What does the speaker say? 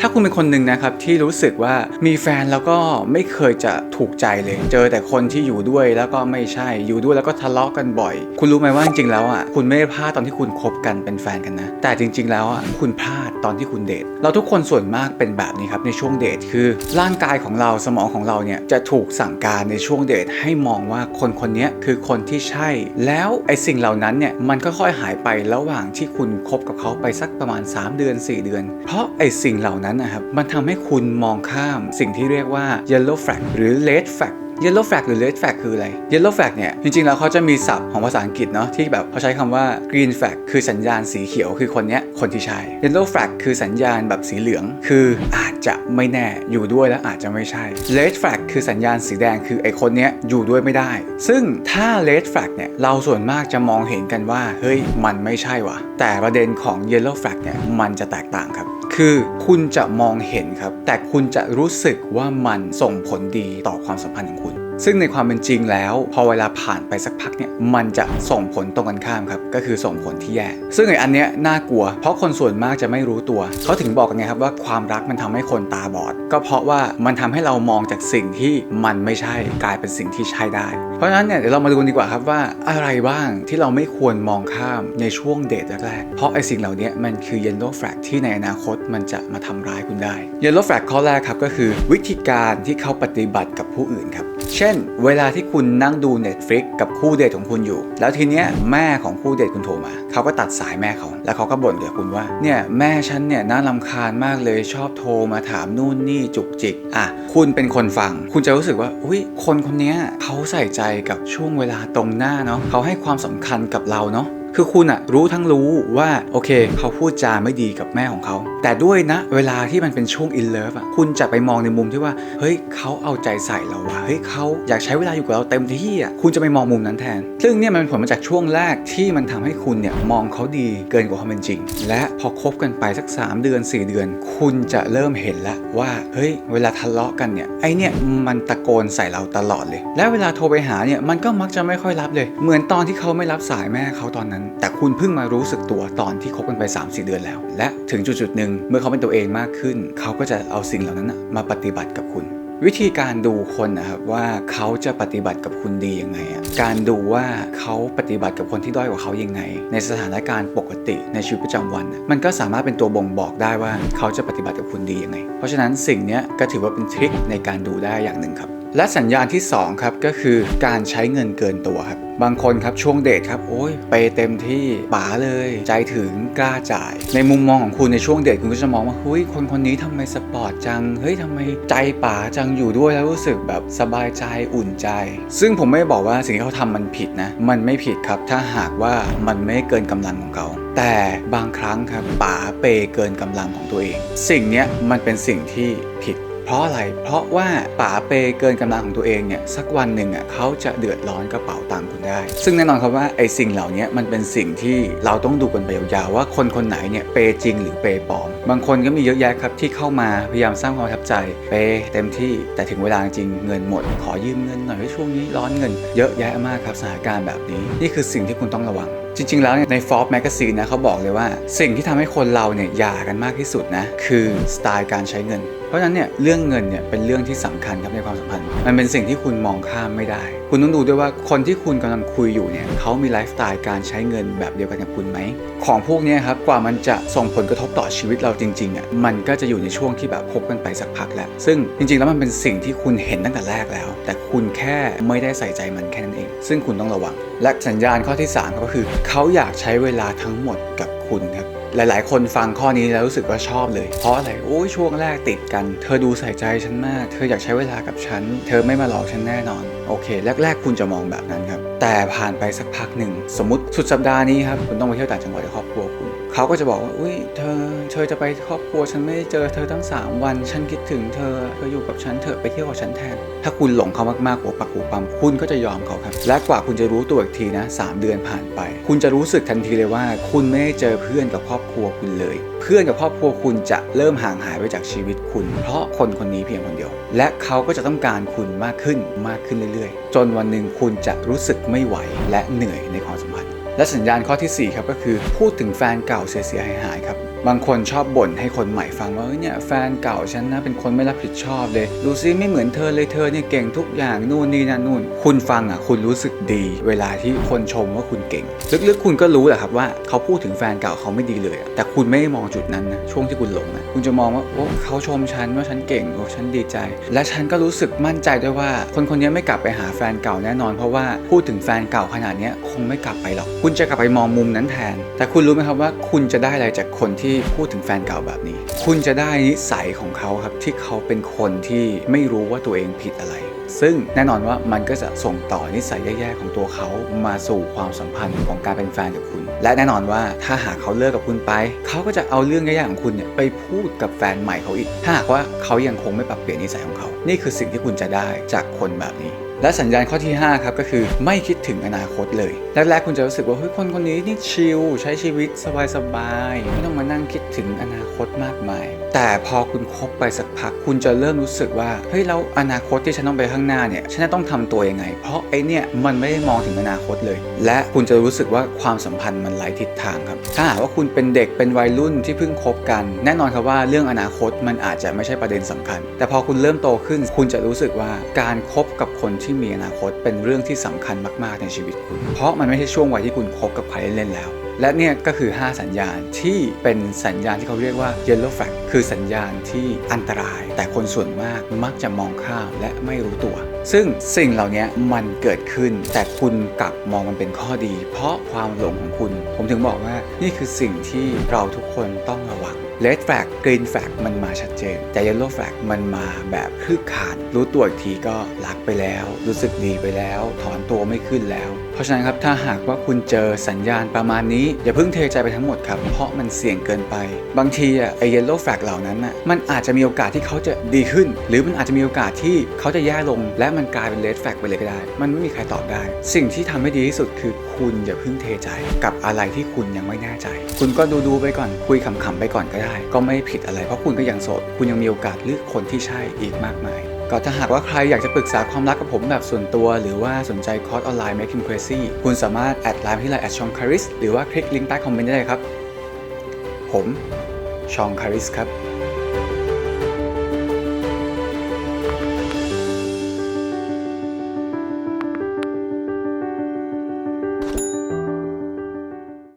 ถ้าคุณเป็นคนหนึ่งนะครับที่รู้สึกว่ามีแฟนแล้วก็ไม่เคยจะถูกใจเลย เจอแต่คนที่อยู่ด้วยแล้วก็ไม่ใช่อยู่ด้วยแล้วก็ทะเลาะกันบ่อย คุณรู้ไหมว่าจริงๆแล้วอะคุณไม่ได้พลาดตอนที่คุณคบกันเป็นแฟนกันนะ แต่จริง ๆ แล้วอะคุณพลาดตอนที่คุณเดทเราทุกคนส่วนมากเป็นแบบนี้ครับในช่วงเดทคือ ร่างกายของเราสมองของเราเนี่ยจะถูกสั่งการในช่วงเดทให้มองว่าคนคนนี้คือคนที่ใช่ แล้วไอ้สิ่งเหล่านั้นเนี่ยมันค่อยๆหายไประหว่างที่คุณคบกับเขาไปสักประมาณ 3 เดือน 4 เดือน เพราะไอ้สิ่งเหล่านั้นนะครับมันทำให้คุณมองข้ามสิ่งที่เรียกว่า yellow flag หรือ red flag yellow flag หรือ red flag คืออะไร yellow flag เนี่ย จริงๆ แล้วเขาจะมีศัพท์ของภาษาอังกฤษเนาะที่แบบเขาใช้คำว่า green flag คือสัญญาณสีเขียวคือคนเนี้ยคนที่ใช่ yellow flag คือสัญญาณแบบสีเหลือง คืออาจจะไม่แน่อยู่ด้วยแล้วอาจจะไม่ใช่ red flag คือสัญญาณสีแดงคือไอคนเนี้ยอยู่ด้วยไม่ได้ ซึ่งถ้า red flag เนี่ยเราส่วนมากจะมองเห็นกันว่าเฮ้ยมันไม่ใช่วะแต่ประเด็นของ yellow flag เนี่ยมันจะแตกต่างครับคือคุณจะมองเห็นครับ แต่คุณจะรู้สึกว่ามันส่งผลดีต่อความสัมพันธ์ของคุณ ซึ่งในความเป็นจริงแล้ว พอเวลาผ่านไปสักพักเนี่ยมันจะส่งผลตรงกันข้ามครับก็คือส่งผลที่แย่ซึ่งไอ้อันเนี้ยน่ากลัว เพราะคนส่วนมากจะไม่รู้ตัวเขาถึงบอกกันไงครับว่าความรักมันทำให้คนตาบอด ก็เพราะว่ามันทำให้เรามองจากสิ่งที่มันไม่ใช่กลายเป็นสิ่งที่ใช่ได้ เพราะฉะนั้นเนี่ยเดี๋ยวเรามาดูกันดีกว่าครับว่าอะไรบ้างที่เราไม่ควรมองข้ามในช่วงเดทแรกๆเพราะไอ้สิ่งเหล่านี้มันคือ yellow flag ที่ในอนาคตมันจะมาทำร้ายคุณได้ yellow flag ข้อแรกครับก็คือวิธีการที่เขาปฏิบัติกับผู้อื่นครับ เช่น เวลาที่คุณนั่งดู Netflix กับคู่เดทของคุณอยู่ แล้วทีเนี้ยแม่ของคู่เดทคุณโทรมา เขาก็ตัดสายแม่เขา แล้วเขาก็บ่นกับคุณว่า เนี่ยแม่ฉันเนี่ยน่ารำคาญมากเลยชอบโทรมาถามนู่นนี่จุกจิก อะ คุณเป็นคนฟัง คุณจะรู้สึกว่า อุ้ยคนคนนี้เขาใส่ใจกับช่วงเวลาตรงหน้าเนาะ เขาให้ความสำคัญกับเราเนาะ คือคุณอะรู้ทั้งรู้ว่าโอเค เขาพูดจาไม่ดีกับแม่ของเขา แต่ด้วยนะ เวลาที่มันเป็นช่วงอินเลิฟอะคุณจะไปมองในมุมที่ว่า เฮ้ยเขาเอาใจใส่เราวะเฮ้ยเขาอยากใช้เวลาอยู่กับเราเต็มที่อะคุณจะไปมองมุมนั้นแทน ซึ่งเนี่ยมันผลมาจากช่วงแรกที่มันทำให้คุณเนี่ยมองเขาดีเกินกว่าความเป็นจริง และพอคบกันไปสัก 3 เดือน 4 เดือน คุณจะเริ่มเห็นล้วว่าเฮ้ยเวลาทะเลาะกันเนี่ยไอเนี่ยมันตะโกนใส่เราตลอดเลย และเวลาโทรไปหาเนี่ยมันก็มักจะไม่ค่อยรับเลย เหมือนตอนที่เขาไม่รับสายแม่เขาตอนนั้นแต่คุณเพิ่งมารู้สึกตัวตอนที่คบกันไป 3-4 เดือนแล้ว และถึงจุดๆหนึ่งเมื่อเขาเป็นตัวเองมากขึ้น เขาก็จะเอาสิ่งเหล่านั้นมาปฏิบัติกับคุณ วิธีการดูคนนะครับว่าเขาจะปฏิบัติกับคุณดียังไงการดูว่าเขาปฏิบัติกับคนที่ด้อยกว่าเขายังไง ในสถานการณ์ปกติในชีวิตประจำวัน มันก็สามารถเป็นตัวบ่งบอกได้ว่าเขาจะปฏิบัติกับคุณดียังไง เพราะฉะนั้นสิ่งนี้ก็ถือว่าเป็นทริคในการดูได้อย่างหนึ่งครับ และสัญญาณที่สองครับก็คือการใช้เงินเกินตัวครับ บางคนครับช่วงเดทครับโอ้ยไปเต็มที่ป๋าเลยใจถึงกล้าจ่าย ในมุมมองของคุณในช่วงเดทคุณก็จะมองว่าเฮ้ยคนคนนี้ทำไมสปอร์ตจังเฮ้ยทำไมใจป๋าจังอยู่ด้วยแล้วรู้สึกแบบสบายใจอุ่นใจ ซึ่งผมไม่บอกว่าสิ่งที่เขาทำมันผิดนะ มันไม่ผิดครับ ถ้าหากว่ามันไม่เกินกำลังของเขาแต่บางครั้งครับป๋าเปเกินกำลังของตัวเอง สิ่งนี้มันเป็นสิ่งที่ผิด เพราะอะไร เพราะว่าป๋าเปเกินกำลังของตัวเองเนี่ยสักวันหนึ่งอะเขาจะเดือดร้อนกระเป๋าตังค์คุณได้ ซึ่งแน่นอนครับว่าไอ้สิ่งเหล่านี้มันเป็นสิ่งที่เราต้องดูกันไปยาวๆว่าคนคนไหนเนี่ยเปจริงหรือเปปลอม บางคนก็มีเยอะแยะครับที่เข้ามาพยายามสร้างความทับใจเปเต็มที่แต่ถึงเวลาจริงเงินหมด ขอยืมเงินหน่อยช่วงนี้ร้อนเงิน เยอะแยะมากครับสถานการณ์แบบนี้ นี่คือสิ่งที่คุณต้องระวังจริงๆ แล้วใน Forbes Magazine นะเขาบอกเลยว่า สิ่งที่ทำให้คนเราเนี่ยหย่ากันมากที่สุดนะ คือสไตล์การใช้เงิน เพราะฉะนั้นเนี่ยเรื่องเงินเนี่ยเป็นเรื่องที่สำคัญครับในความสัมพันธ์ มันเป็นสิ่งที่คุณมองข้ามไม่ได้ คุณต้องดูด้วยว่าคนที่คุณกำลังคุยอยู่เนี่ยเขามีไลฟ์สไตล์การใช้เงินแบบเดียวกันกับคุณไหม ของพวกนี้ครับกว่ามันจะส่งผลกระทบต่อชีวิตเราจริงๆอะมันก็จะอยู่ในช่วงที่แบบคบกันไปสักพักแล้ว ซึ่งจริงๆ แล้วมันเป็นสิ่งที่คุณเห็นตั้งแต่แรกแล้ว แต่คุณแค่ไม่ได้ใส่ใจมันแค่นั้นเอง ซึ่งคุณต้องระวัง และสัญญาณข้อที่3ก็คือ เขาอยากใช้เวลาทั้งหมดกับคุณครับ หลาย ๆ คนฟังข้อนี้แล้วรู้สึกว่าชอบเลย เพราะอะไรโอ้ยช่วงแรกติดกัน เธอดูใส่ใจฉันมาก เธออยากใช้เวลากับฉัน เธอไม่มาหลอกฉันแน่นอน โอเค แรก ๆ คุณจะมองแบบนั้นครับ แต่ผ่านไปสักพักหนึ่ง สมมติสุดสัปดาห์นี้ครับ คุณต้องไปเที่ยวต่างจังหวัดกับครอบครัวคุณ เขาก็จะบอกว่าอุ้ยเธอเธอจะไปครอบครัวฉันไม่ได้เจอเธอตั้ง 3 วัน ฉันคิดถึงเธอเธออยู่กับฉันเถอะไปเที่ยวกับฉันแทน ถ้าคุณหลงเขามากๆหัวปักหัวปั๊มคุณก็จะยอมเขาครับ และกว่าคุณจะรู้ตัวอีกทีนะสามเดือนผ่านไป คุณจะรู้สึกทันทีเลยว่า คุณไม่ได้เจอเพื่อนกับครอบครัวคุณเลย เพื่อนกับครอบครัวคุณจะเริ่มห่างหายไปจากชีวิตคุณ เพราะคนคนนี้เพียงคนเดียว และเขาก็จะต้องการคุณมากขึ้นมากขึ้นเรื่อยๆ จนวันหนึ่งคุณจะรู้สึกไม่ไหวและเหนื่อยในความสัมพันธ และสัญญาณข้อทีสี่ 4 ครับก็คือพูดถึงแฟนเก่าเสียหายๆครับ บางคนชอบบ่นให้คนใหม่ฟังว่าเนี่ยแฟนเก่าฉันนะเป็นคนไม่รับผิดชอบเลย ดูซิไม่เหมือนเธอเลยเธอเนี่ยเก่งทุกอย่างนู่นนี่นั่นนู่น คุณฟังอะคุณรู้สึกดี เวลาที่คนชมว่าคุณเก่ง ลึกๆคุณก็รู้แหละครับว่าเขาพูดถึงแฟนเก่าเขาไม่ดีเลย แต่คุณไม่ได้มองจุดนั้นนะช่วงที่คุณหลงนะคุณจะมองว่าโอ้เขาชมฉันว่าฉันเก่งโอ้ฉันดีใจ และฉันก็รู้สึกมั่นใจด้วยว่า คนคนนี้ไม่กลับไปหาแฟนเก่าแน่นอน เพราะว่าพูดถึงแฟนเก่าขนาดนี้คงไม่กลับไปหรอก คุณจะกลับไปมองมุมนั้นแทน แต่คุณรู้ไหมครับว่าคุณจะได้อะไรจากคนที่พูดถึงแฟนเก่าแบบนี้ คุณจะได้นิสัยของเขาครับที่เขาเป็นคนที่ไม่รู้ว่าตัวเองผิดอะไร ซึ่งแน่นอนว่ามันก็จะส่งต่อนิสัยแย่ๆของตัวเขามาสู่ความสัมพันธ์ของการเป็นแฟนกับคุณ และแน่นอนว่าถ้าหากเขาเลิกกับคุณไป เขาก็จะเอาเรื่องแย่ๆของคุณเนี่ยไปพูดกับแฟนใหม่เขาอีกถ้าหากว่าเขายังคงไม่ปรับเปลี่ยนนิสัยของเขา นี่คือสิ่งที่คุณจะได้จากคนแบบนี้ และสัญญาณข้อที่ 5 ครับก็คือไม่คิดถึงอนาคตเลย แรกๆคุณจะรู้สึกว่าเฮ้ยคนคนนี้นี่ชิลใช้ชีวิตสบายๆไม่ต้องมานั่งคิดถึงอนาคตมากมาย แต่พอคุณคบไปสักพัก คุณจะเริ่มรู้สึกว่าเฮ้ยแล้วอนาคตที่ฉันต้องไปข้างหน้าเนี่ยฉันจะต้องทำตัวยังไง เพราะไอเนี่ยมันไม่ได้มองถึงอนาคตเลย และคุณจะรู้สึกว่าความสัมพันธ์มันไร้ทิศทางครับ ถ้าหากว่าคุณเป็นเด็กเป็นวัยรุ่นที่เพิ่งคบกัน แน่นอนครับว่าเรื่องอนาคตมันอาจจะไม่ใช่ประเด็นสำคัญ แต่พอคุณเริ่มโตขึ้น คุณจะรู้สึกว่าการคบกับคนที่มีอนาคตเป็นเรื่องที่สำคัญมาก ๆ ในชีวิตคุณ เพราะมันไม่ใช่ช่วงวัยที่คุณคบกับใครเล่นๆแล้ว และเนี่ยก็คือ 5 สัญญาณที่เป็นสัญญาณที่เขาเรียกว่า yellow flag คือสัญญาณที่อันตราย แต่คนส่วนมากมักจะมองข้ามและไม่รู้ตัว ซึ่งสิ่งเหล่านี้มันเกิดขึ้น แต่คุณกลับมองมันเป็นข้อดี เพราะความหลงของคุณ ผมถึงบอกว่านี่คือสิ่งที่เราทุกคนต้องระวัง red flag green flag มันมาชัดเจน แต่ yellow flag มันมาแบบคืบขาดรู้ตัวอีกทีก็รักไปแล้ว รู้สึกดีไปแล้ว ถอนตัวไม่ขึ้นแล้ว เพราะฉะนั้นครับ ถ้าหากว่าคุณเจอสัญญาณประมาณนี้ อย่าเพิ่งเทใจไปทั้งหมดครับ เพราะมันเสี่ยงเกินไป บางทีอะไอ yellow flag เหล่านั้นน่ะมันอาจจะมีโอกาสที่เขาจะดีขึ้น หรือมันอาจจะมีโอกาสที่เขาจะแย่ลงและมันกลายเป็น red flag ไปเลยก็ได้ มันไม่มีใครตอบได้ สิ่งที่ทำให้ดีที่สุดคือคุณอย่าเพิ่งเทใจ กับอะไรที่คุณยังไม่แน่ใจ คุณก็ดูดูๆไปก่อน คุยขำๆไปก่อนก็ได้ ก็ไม่ผิดอะไรเพราะคุณก็ยังโสด คุณยังมีโอกาสเลือกคนที่ใช่อีกมากมายก็ถ้าหากว่าใครอยากจะปรึกษาความรักกับผมแบบส่วนตัว หรือว่าสนใจคอร์สออนไลน์ Make Him Crazy คุณสามารถแอดไลน์ที่ไลน์แอดชองคาริสหรือว่าคลิกลิงก์ใต้คอมเมนต์ได้เลยครับ ผมชองคาริสครับ